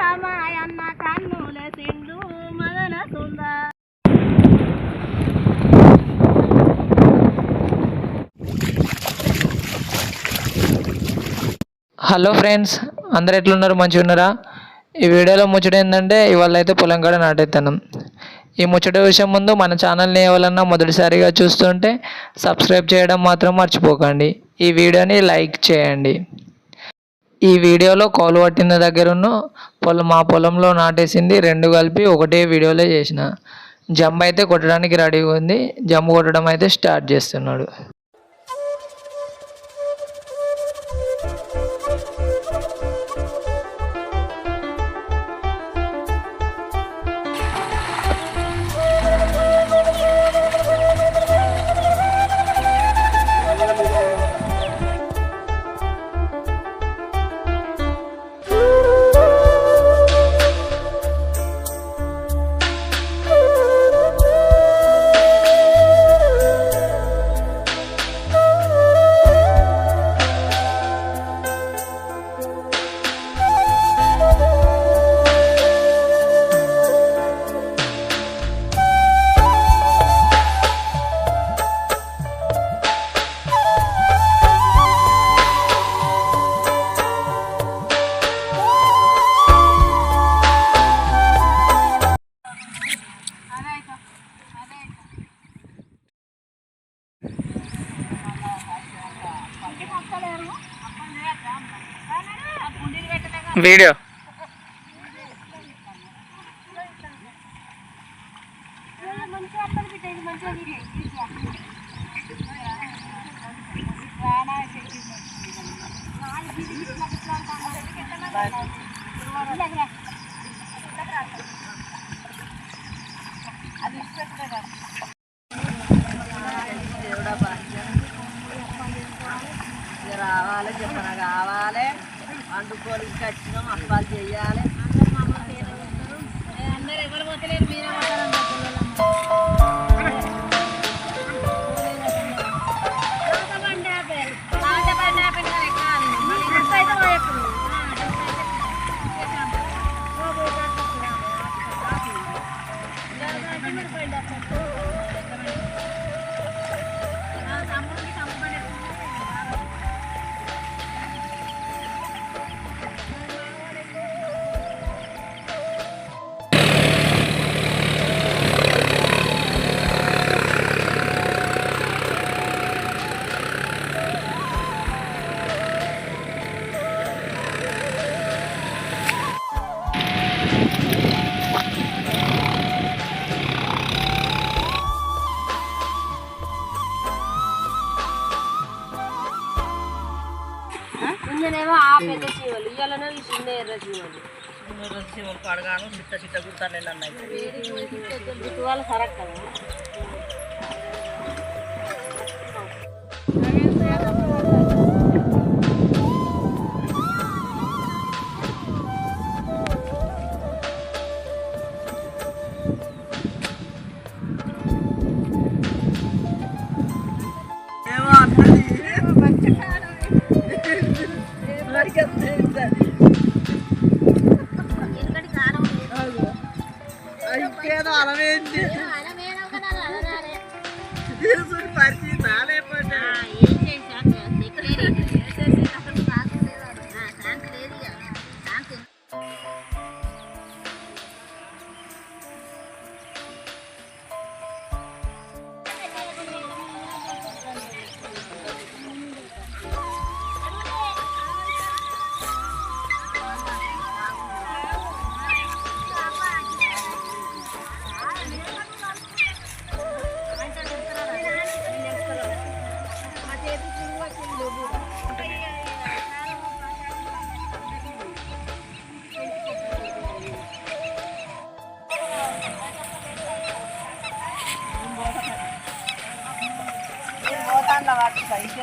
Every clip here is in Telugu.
రామాయన్న కన్నుల సిండు మదన హలో ఫ్రెండ్స్ అందరు ఎట్లున్నారు? మంచిగా ఉన్నారా ఈ వీడియోలో ముచ్చట ఏంటంటే ఇవాళ అయితే పొలం కాడ నాటేస్తున్నాం ఈ ముచ్చట విషయం ముందు మన ఛానల్ని ఎవరన్నా మొదటిసారిగా చూస్తుంటే సబ్స్క్రైబ్ చేయడం మాత్రం మర్చిపోకండి. ఈ వీడియోని లైక్ చేయండి. ఈ వీడియోలో కోలు పట్టిన దగ్గరను పొలం మా పొలంలో నాటేసింది రెండు కలిపి ఒకటే వీడియోలో చేసిన. జమ్ అయితే కొట్టడానికి రెడీగా ఉంది. జంప్ కొట్టడం అయితే స్టార్ట్ చేస్తున్నాడు. వీడియో చీవలు ఇయ్యాలనే ఈ చిన్న ఎర్ర చీవలు పడగాను చిట్ట చిట్ట కుడతాను నేను అన్నయ్య జుట్టు അളവേണ്ടി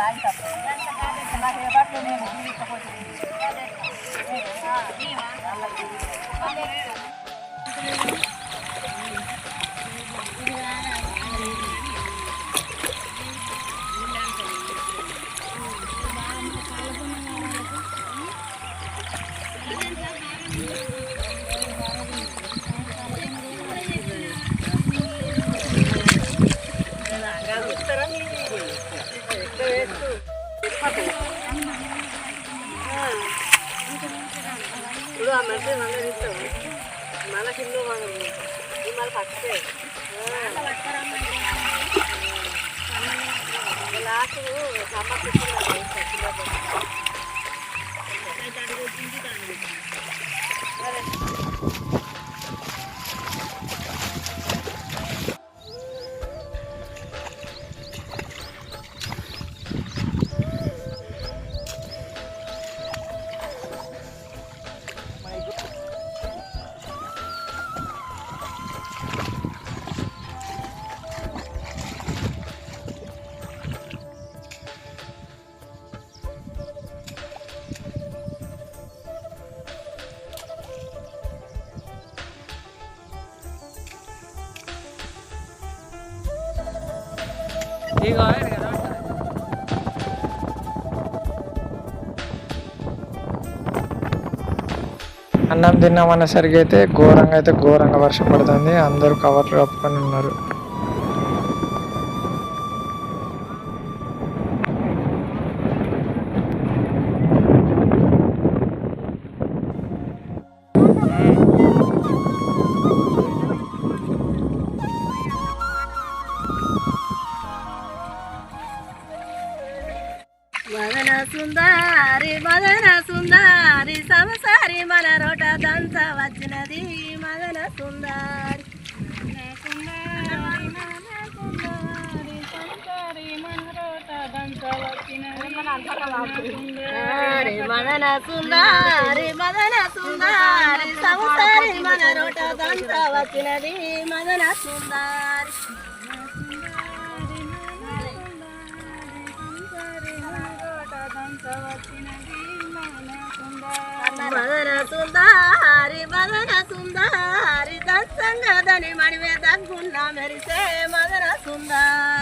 నాకు ఇప్పుడు ఆ. మధ్య మళ్ళీ ఇస్తాం మళ్ళీ కింద మళ్ళీ పట్టే లాస్ట్ సమస్య అన్నం తిన్నాం అనేసరికి అయితే ఘోరంగా అయితే ఘోరంగా వర్షం పడుతుంది. అందరూ కవర్లు కప్పుకొని ఉన్నారు. సుందారి మదన సుందారి సంసారి మన రోట దంత వచ్చినది మదన సుందారి. సుందారి మదన సుందారి. మదన సుందారి సంసారి మన రోట దంత వచ్చినది మదన సుందారి. మదన సుందారి మదన సుందారి దత్సంగా దని మడివే మెరిసే మదన సుందారి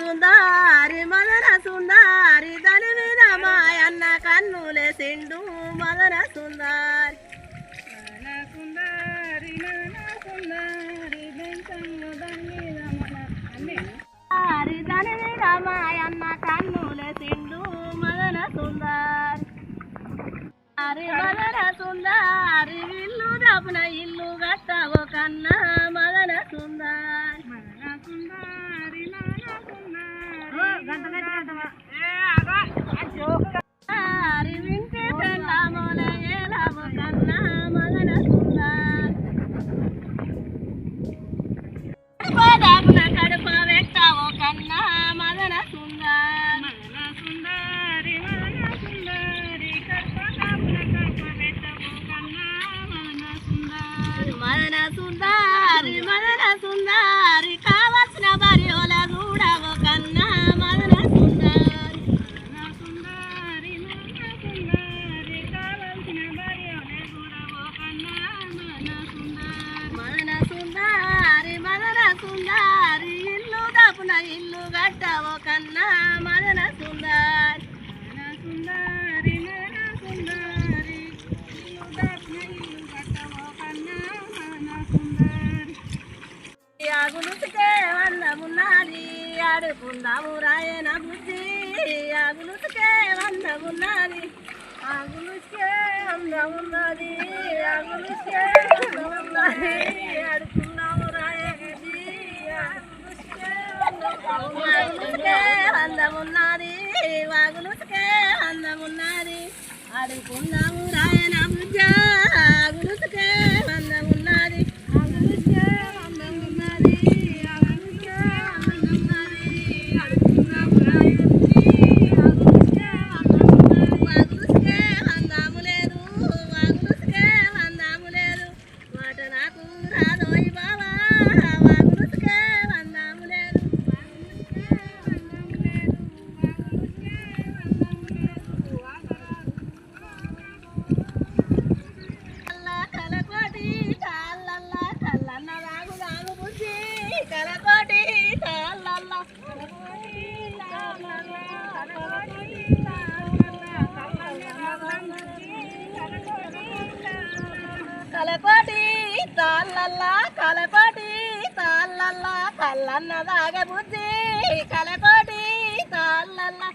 సుందారి మదన సుందారి దాని మీద మాయన్న కన్నులే సిండు మదన సుందారి. సుందారి దాని మీద మాయన్న కన్నులే సిండు మదన సుందారి. సుందారి మదన సుందారి ఇల్లు దాపున ఇల్లు కట్టవో కన్నా. సుందారి మదన సుందారి ఇల్లు దాపున ఇల్లు గట్టవో కన్నా మదన సుందారి సుందారి మదన సుందారి ఇల్లు దాపున ఇల్లు గట్టవో కన్నా మదన సుందారి. ఆగులుసుకే వన్నమున్నది ఆడుకుందాము రాయన బుద్ధి. ఆగులుసుకే వన్నమున్నది ఆగులుసుకే అందమున్నది ఆగులుసుకే అందమున్నది ఆడుకుందాము రాయన బుద్ధి ఆగులుసుకే అందమున్నది వాగులుసుకే అందమున్నది ఆడుకుందాము రాయన బుద్ధ తాళ్ళల్లా కలకోటి తాళ్ళల్లా కళ్ళన్న దాగ బుద్ధి కలకోటి తాళ్ళల్లా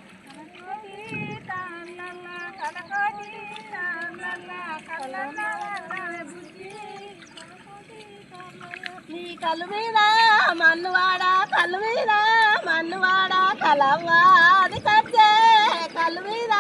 నీ కళ్ళు మీద మన్నువాడ కళ్ళు మీద మన్నువాడ కలవ్వాది కచ్చే కళ్ళు మీద